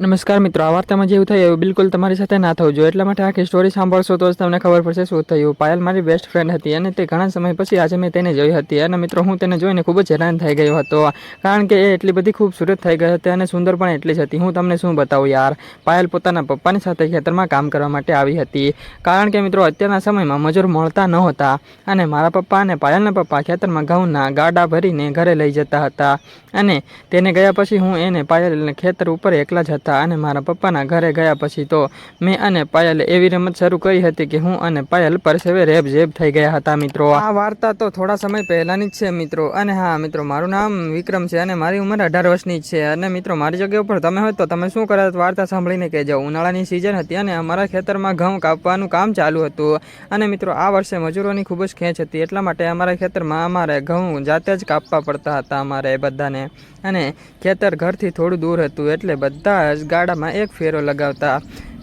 નમસ્કાર મિત્રો, આ વાર્તામાં જેવું થયું એવું બિલકુલ તમારી સાથે ના થવું જોઈએ. એટલા માટે આખી સ્ટોરી સાંભળશો તો જ તમને ખબર પડશે શું થયું. પાયલ મારી બેસ્ટ ફ્રેન્ડ હતી અને તે ઘણા સમય પછી આજે મેં તેને જોઈ હતી અને મિત્રો, હું તેને જોઈને ખૂબ જ હેરાન થઈ ગયો હતો. કારણ કે એ એટલી બધી ખૂબસૂરત થઈ ગઈ હતી અને સુંદર પણ એટલી જ હતી. હું તમને શું બતાવું યાર? પાયલ પોતાના પપ્પાની સાથે ખેતરમાં કામ કરવા માટે આવી હતી. કારણ કે મિત્રો, અત્યારના સમયમાં મજૂર મળતા નહોતા અને મારા પપ્પા અને પાયલના પપ્પા ખેતરમાં ઘઉંના ગાડા ભરીને ઘરે લઈ જતા હતા. અને તેને ગયા પછી હું એને પાયલને ખેતર ઉપર એકલા જ હતા અને મારા પપ્પાના ઘરે ગયા પછી તો મેં અને પાયલે એવી રમત શરૂ કરી હતી કે હું અને પાયલ પરસેવે રેબ જેબ થઈ ગયા હતા મિત્રો. આ વાર્તા તો થોડા સમય પહેલાની જ છે મિત્રો. અને હા, મિત્રો, મારું નામ વિક્રમ છે અને મારી ઉંમર અઢાર વર્ષની જ છે. અને મિત્રો, મારી જગ્યા ઉપર તમે હોય તો તમે શું કરત વાર્તા સાંભળીને કહેજો. ઉનાળાની સિઝન હતી અને અમારા ખેતરમાં ઘઉં કાપવાનું કામ ચાલુ હતું. અને મિત્રો, આ વર્ષે મજૂરોની ખૂબ જ ખેંચ હતી. એટલા માટે અમારા ખેતરમાં અમારે ઘઉં જાતે જ કાપવા પડતા હતા અમારે બધાને. અને ખેતર ઘરથી થોડું દૂર હતું એટલે બધા જ ગાડામાં એક ફેરો લગાવતા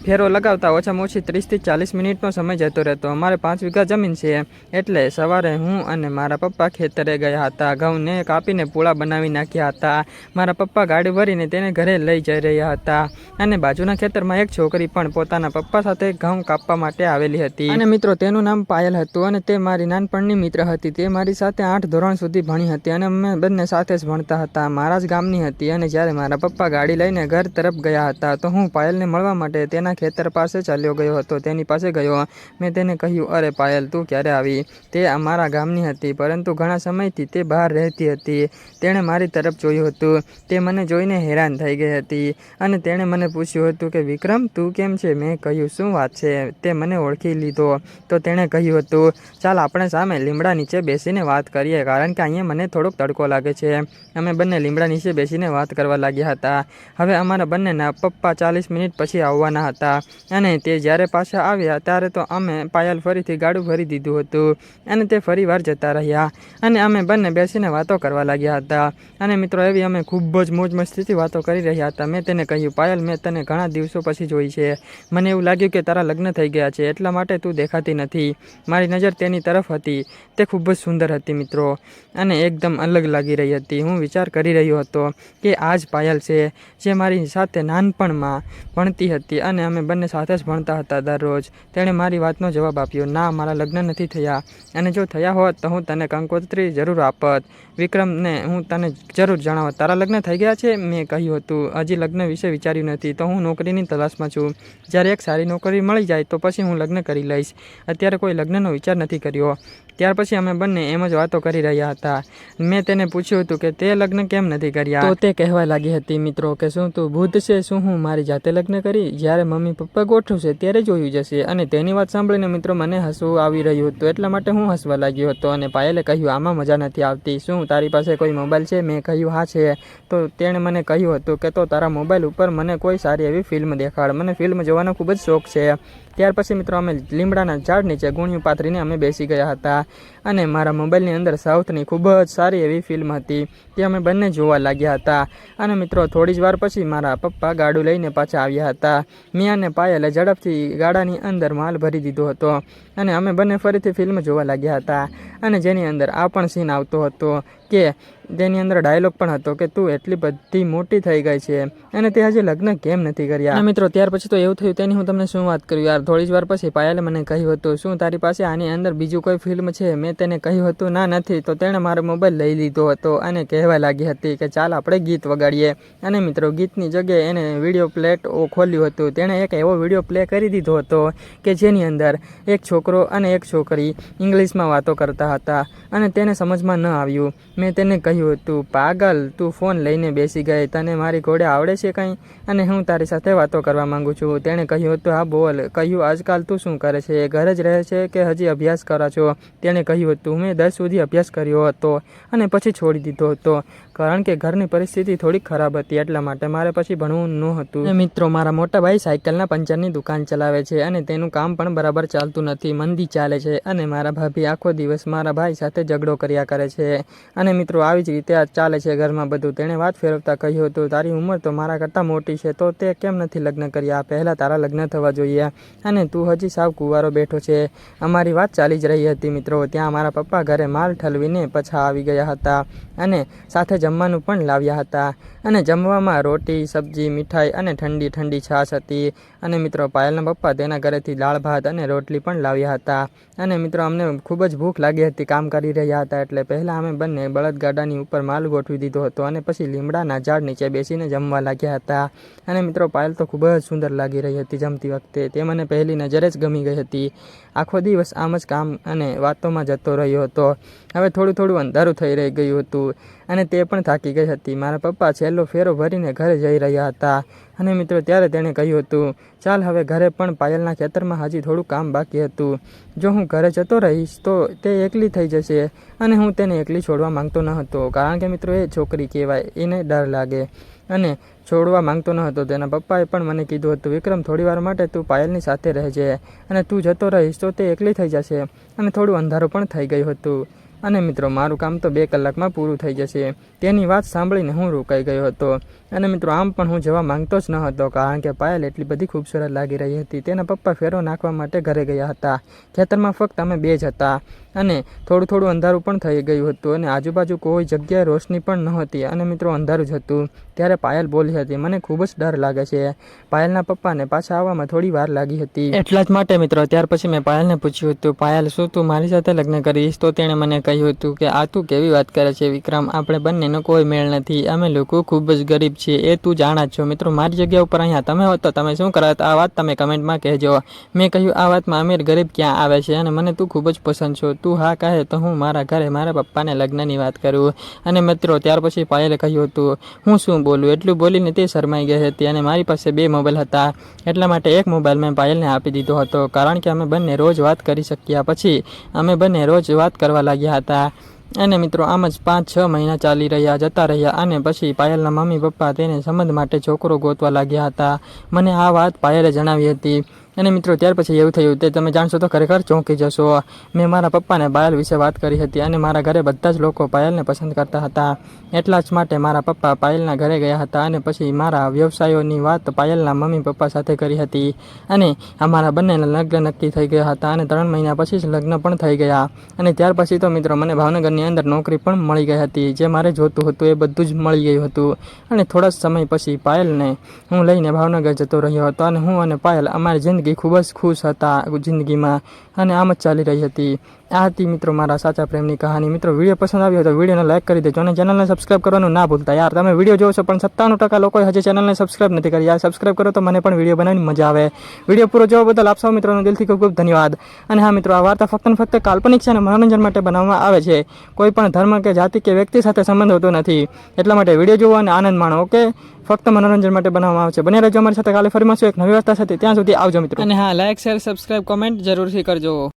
ફેરો લગાવતા ઓછામાં ઓછી ત્રીસથી ચાલીસ મિનિટનો સમય જતો રહેતો. અમારે પાંચ વીઘા જમીન છે, એટલે સવારે હું અને મારા પપ્પા ખેતરે ગયા હતા. ઘઉંને કાપીને પૂળા બનાવી નાખ્યા હતા. મારા પપ્પા ગાડી ભરીને તેને ઘરે લઈ જઈ રહ્યા હતા. અને બાજુના ખેતરમાં એક છોકરી પણ પોતાના પપ્પા સાથે ઘઉં કાપવા માટે આવેલી હતી. અને મિત્રો, તેનું નામ પાયલ હતું અને તે મારી નાનપણની મિત્ર હતી. તે મારી સાથે આઠ ધોરણ સુધી ભણી હતી અને અમે બંને સાથે જ ભણતા હતા. મારા જ ગામની હતી અને જ્યારે મારા પપ્પા ગાડી લઈને ઘર તરફ ગયા હતા, તો હું પાયલને મળવા માટે તેના ખેતર પાસે ચાલ્યો ગયો હતો. તેની પાસે ગયો. મેં તેને કહ્યું, અરે પાયલ, તું ક્યારે આવી? તે અમારા ગામની હતી, પરંતુ ઘણા સમયથી તે બહાર રહેતી હતી. તેણે મારી તરફ જોયું હતું. તે મને જોઈને હેરાન થઈ ગઈ હતી અને તેણે મને પૂછ્યું હતું કે, વિક્રમ, તું કેમ છે? મેં કહ્યું, શું વાત છે? તે મને ઓળખી લીધો. તો તેણે કહ્યું હતું, ચાલ, આપણે સામે લીમડા નીચે બેસીને વાત કરીએ, કારણ કે અહીંયા મને થોડોક તડકો લાગે છે. અમે બંને લીમડા નીચે બેસીને વાત કરવા લાગ્યા હતા. હવે અમારા બંનેના પપ્પા ચાલીસ મિનિટ પછી આવવાના હતા. અને તે જ્યારે પાછા આવ્યા, ત્યારે તો અમે પાયલ ફરીથી ગાડું ભરી દીધું હતું. અને તે ફરી વાર જતા રહ્યા. અને અમે બંને બેસીને વાતો કરવા લાગ્યા હતા. અને મિત્રો, એવી અમે ખૂબ જ મોજ મસ્તીથી વાતો કરી રહ્યા હતા. મેં તેને કહ્યું, પાયલ, મેં તને ઘણા દિવસો પછી જોઈ છે. મને એવું લાગ્યું કે તારા લગ્ન થઈ ગયા છે. એટલા માટે તું દેખાતી નથી. મારી નજર તેની તરફ હતી. તે ખૂબ જ સુંદર હતી, મિત્રો. અને એકદમ અલગ લાગી રહી હતી. હું વિચાર કરી રહ્યો હતો કે આ જ પાયલ છે, જે મારી સાથે નાનપણમાં ભણતી હતી. અને અમે બંને સાથે જ ભણતા હતા દરરોજ. તેણે મારી વાતનો જવાબ આપ્યો, ના, મારા લગ્ન નથી થયા. અને જો થયા હોત તો હું તને કંકોત્રી જરૂર આપત. વિક્રમને હું તને જરૂર જણાવત. તારા લગ્ન થઈ ગયા છે? મેં કહ્યું હતું. હજી લગ્ન વિશે વિચાર્યું નથી, તો હું નોકરીની તલાશમાં છું. જ્યારે એક સારી નોકરી મળી જાય તો પછી હું લગ્ન કરી લઈશ. અત્યારે કોઈ લગ્નનો વિચાર નથી કર્યો. ત્યાર પછી અમે બંને એમ જ વાતો કરી રહ્યા હતા. મેં તેને પૂછ્યું હતું કે તે લગ્ન કેમ નથી કર્યા? તો તે કહેવા લાગી હતી, મિત્રો, કે શું તું બુદ્ધ છે? શું હું મારી જાતે લગ્ન કરી? જ્યારે મમ્મી પપ્પા ગોઠવશે ત્યારે જોયું જશે. અને તેની વાત સાંભળીને મિત્રો મને હસવું આવી રહ્યું હતું, એટલા માટે હું હસવા લાગ્યો હતો અને પાયલે કહ્યું, આમાં મજા નથી આવતી. શું તારી પાસે કોઈ મોબાઈલ છે? મેં કહ્યું, હા, છે. તો તેણે મને કહ્યું હતું કે, તો તારા મોબાઈલ ઉપર મને કોઈ સારી એવી ફિલ્મ દેખાડ. મને ફિલ્મ જોવાનો ખૂબ જ શોખ છે. ત્યાર પછી મિત્રો અમે લીમડાના ઝાડ નીચે ગુણ્યું પાથરીને અમે બેસી ગયા હતા. અને મારા મોબાઈલની અંદર સાઉથની ખૂબ જ સારી એવી ફિલ્મ હતી. તે અમે બંને જોવા લાગ્યા હતા. અને મિત્રો થોડી જ વાર પછી મારા પપ્પા ગાડું લઈને પાછા આવ્યા હતા. મેં અને પાયલે ઝડપથી ગાડાની અંદર માલ ભરી દીધો હતો અને અમે બંને ફરીથી ફિલ્મ જોવા લાગ્યા હતા. અને જેની અંદર આ પણ સીન આવતો હતો. કે તેની અંદર ડાયલોગ પણ હતો કે તું એટલી બધી મોટી થઈ ગઈ છે. અને તે હજી લગ્ન કેમ નથી કર્યા? મિત્રો, ત્યાર પછી તો એવું થયું, તેની હું તમને શું વાત કરું યાર? થોડી જ વાર પછી પાયલે મને કહ્યું હતું, શું તારી પાસે આની અંદર બીજું કોઈ ફિલ્મ છે? મેં તેને કહ્યું હતું, ના, નથી. તો તેણે મારો મોબાઈલ લઈ લીધો હતો અને કહેવા લાગી હતી કે, ચાલ, આપણે ગીત વગાડીએ. અને મિત્રો, ગીતની જગ્યાએ એને વીડિયો પ્લેટ ખોલ્યું હતું. તેણે એક એવો વીડિયો પ્લે કરી દીધો હતો કે જેની અંદર એક છોકરો અને એક છોકરી ઇંગ્લિશમાં વાતો કરતા હતા અને તેને સમજમાં ન આવ્યું. મેં તેને કહ્યું હતું, પાગલ, તું ફોન લઈને બેસી ગઈ, તને મારી ઘોડે આવડે છે કંઈ? અને હું તારી સાથે વાતો કરવા માંગુ છું. તેણે કહ્યું હતું, હા, બોલ, કહ્યું, આજકાલ તું શું કરે છે? ઘરે જ રહે છે કે હજી અભ્યાસ કરો છો? તેણે કહ્યું હતું, મેં દસ સુધી અભ્યાસ કર્યો હતો અને પછી છોડી દીધો હતો. કારણ કે ઘરની પરિસ્થિતિ થોડી ખરાબ હતી, એટલા માટે મારે પછી ભણવું ન હતું મિત્રો, મારા મોટા ભાઈ સાયકલના પંચરની દુકાન ચલાવે છે અને તેનું કામ પણ બરાબર ચાલતું નથી, મંદી ચાલે છે અને મારા ભાભી આખો દિવસ મારા ભાઈ સાથે ઝઘડો કર્યા કરે છે. અને મિત્રો, આવી જ રીતે ચાલે છે ઘરમાં બધું. તેણે વાત ફેરવતા કહ્યું હતું, તારી ઉંમર તો મારા કરતાં મોટી છે, તો તે કેમ નથી લગ્ન કર્યા? પહેલાં તારા લગ્ન થવા જોઈએ. અને તું હજી સાવ કુંવારો બેઠો છે. અમારી વાત ચાલી જ રહી હતી, મિત્રો. ત્યાં મારા પપ્પા ઘરે માલ ઠલવીને પાછા આવી ગયા હતા. અને સાથે જમવાનું પણ લાવ્યા હતા. અને જમવામાં રોટી, સબ્જી, મીઠાઈ અને ઠંડી ઠંડી છાશ હતી. અને મિત્રો, પાયલના પપ્પા તેના ઘરેથી દાળ, ભાત અને રોટલી પણ લાવ્યા હતા. અને મિત્રો, અમને ખૂબ જ ભૂખ લાગી હતી કામ કરી રહ્યા હતા, એટલે પહેલાં અમે બંને બળદગાડાની ઉપર માલ ગોઠવી દીધો હતો અને પછી લીમડાના ઝાડ નીચે બેસીને જમવા લાગ્યા હતા. અને મિત્રો, પાયલ તો ખૂબ જ સુંદર લાગી રહી હતી જમતી વખતે. તે મને પહેલી નજરે જ ગમી ગઈ હતી. આખો દિવસ આમ જ કામ અને વાતોમાં જતો રહ્યો હતો. હવે થોડું થોડું અંધારું થઈ રહી ગયું હતું. અને તે પણ થાકી ગઈ હતી. મારા પપ્પા છેલ્લો ફેરો ભરીને ઘરે જઈ રહ્યા હતા. અને મિત્રો, ત્યારે તેણે કહ્યું હતું, ચાલ હવે ઘરે પણ પાયલના ખેતરમાં હજી થોડું કામ બાકી હતું. જો હું ઘરે જતો રહીશ, તો તે એકલી થઈ જશે અને હું તેને એકલી છોડવા માંગતો ન હતો. કારણ કે મિત્રો, એ છોકરી કહેવાય, એને ડર લાગે અને છોડવા માંગતો ન હતો. તેના પપ્પાએ પણ મને કીધું હતું, વિક્રમ, થોડીવાર માટે તું પાયલની સાથે રહેજે અને તું જતો રહીશ, તો તે એકલી થઈ જશે. અને થોડું અંધારું પણ થઈ ગયું હતું. અને મિત્રો, મારું કામ તો બે કલાકમાં પૂરું થઈ જશે. તેની વાત સાંભળીને હું રોકાઈ ગયો હતો. અને મિત્રો, આમ પણ હું જવા માંગતો જ ન હતો, કારણ કે પાયલ એટલી બધી ખૂબસૂરત લાગી રહી હતી. તેના પપ્પા ફેરો નાખવા માટે ઘરે ગયા હતા. ખેતરમાં ફક્ત અમે બે જ હતા. અને થોડું થોડું અંધારું પણ થઈ ગયું હતું અને આજુબાજુ કોઈ જગ્યાએ રોશની પણ નહોતી. અને મિત્રો, અંધારું જ હતું. ત્યારે પાયલ બોલી હતી, મને ખૂબ જ ડર લાગે છે. પાયલના પપ્પાને પાછા આવવામાં થોડી વાર લાગી હતી. એટલા જ માટે, મિત્રો, ત્યાર પછી મેં પાયલને પૂછ્યું હતું, પાયલ, શું તું મારી સાથે લગ્ન કરીશ? તો તેણે મને કહ્યું હતું કે, આ તું કેવી વાત કરે છે વિક્રમ? આપણે બંનેનો કોઈ મેળ નથી. અમે લોકો ખૂબ જ ગરીબ છીએ. એ તું જાણા છો. મિત્રો, મારી જગ્યા ઉપર અહીંયા તમે હોત તો તમે શું કરત આ વાત તમે કમેન્ટમાં કહેજો. મેં કહ્યું, આ વાતમાં અમીર ગરીબ ક્યાં આવે છે? અને મને તું ખૂબ જ પસંદ છો. તું હા કહે તો હું મારા ઘરે મારા પપ્પાને લગ્નની વાત કરું. અને મિત્રો, ત્યાર પછી પાયલે કહ્યું હતું, હું શું બોલું? એટલું બોલીને તે શરમાઈ ગઈ હતી અને મારી પાસે બે મોબાઈલ હતા. એટલા માટે એક મોબાઈલ મેં પાયલને આપી દીધો હતો. કારણ કે અમે બંને રોજ વાત કરી શક્યા પછી અમે બંને રોજ વાત કરવા લાગ્યા હતા. અને મિત્રો, આમ જ પાંચ છ મહિના ચાલી રહ્યા, જતા રહ્યા અને પછી પાયલના મમ્મી પપ્પા તેને સંબંધ માટે છોકરો ગોતવા લાગ્યા હતા. મને આ વાત પાયલે જણાવી હતી. અને મિત્રો, ત્યાર પછી એવું થયું તે તમે જાણશો તો ખરેખર ચોંકી જશો. મેં મારા પપ્પાને પાયલ વિશે વાત કરી હતી અને મારા ઘરે બધા જ લોકો પાયલને પસંદ કરતા હતા. એટલા જ માટે મારા પપ્પા પાયલના ઘરે ગયા હતા અને પછી મારા વ્યવસાયોની વાત પાયલના મમ્મી પપ્પા સાથે કરી હતી. અને અમારા બંનેના લગ્ન નક્કી થઈ ગયા હતા અને ત્રણ મહિના પછી જ લગ્ન પણ થઈ ગયા. અને ત્યાર પછી તો મિત્રો, મને ભાવનગરની અંદર નોકરી પણ મળી ગઈ હતી, જે મારે જોતું હતું એ બધું જ મળી ગયું હતું. અને થોડા સમય પછી પાયલને હું લઈને ભાવનગર જતો રહ્યો હતો અને હું અને પાયલ અમારી જિંદગી ખૂબ જ ખુશ હતા જિંદગીમાં અને આમ જ ચાલી રહી હતી. આ હતી મિત્રો, મારા સાચા પ્રેમની કહાની. મિત્રો, વીડિયો પસંદ આવ્યો તો વિડીયોને લાઇક કરી દેજો અને ચેનલને સબસ્ક્રાઇબ કરવાનું ના ભૂલતા યાર. તમે વીડિયો જોવો પણ સત્તાણું ટકા લોકોએ હજી ચેનલને સબસ્ક્રાઇબ નથી કરી. યાર સબસ્ક્રાઇબ કરો તો મને પણ વીડિયો બનાવીને મજા આવે. વીડિયો પૂરો જોવા બદલ આપ મિત્રોનો દિલથી ખૂબ ખૂબ ધન્યવાદ. અને હા મિત્રો, આ વાર્તા ફક્ત ને ફક્ત કાલ્પનિક છે અને મનોરંજન માટે બનાવવામાં આવે છે. કોઈ પણ ધર્મ કે જાતિ કે વ્યક્તિ સાથે સંબંધ હોતો નથી. એટલા માટે વીડિયો જોવો અને આનંદ માણો, ઓકે? ફક્ત મનોરંજન માટે બનાવવામાં આવે છે. બને રહેજો અમારી સાથે કાલે ફરી મળશું એક નવી વાર્તા સાથે. ત્યાં સુધી આવજો મિત્રો. અને હા લાઇક શેર સબસ્ક્રાઇબ કોમેન્ટ જરૂરથી કરજો.